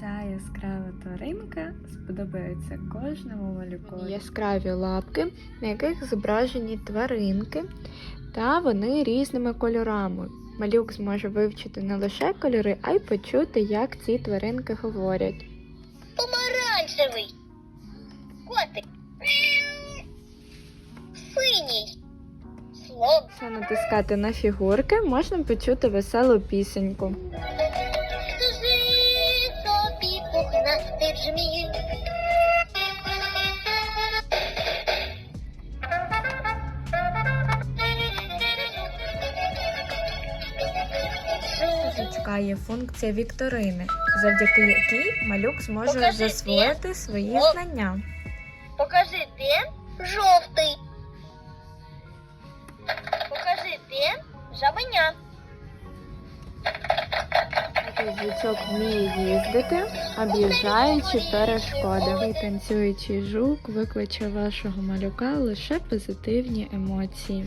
Ця яскрава тваринка сподобається кожному малюкові. Яскраві лапки, на яких зображені тваринки, та вони різними кольорами. Малюк зможе вивчити не лише кольори, а й почути, як ці тваринки говорять. Помаранчевий. Котик. Синій. Слон. Якщо натискати на фігурки, можна почути веселу пісеньку. Жмій. Є функція вікторини, завдяки якій малюк зможе Покажи, засвоїти свої О. знання. Покажи, де жовтий. Покажи, де жабеня. Такий вміє їздити, об'їжджаючи перешкоди. І танцюючий жук викличе вашого малюка лише позитивні емоції.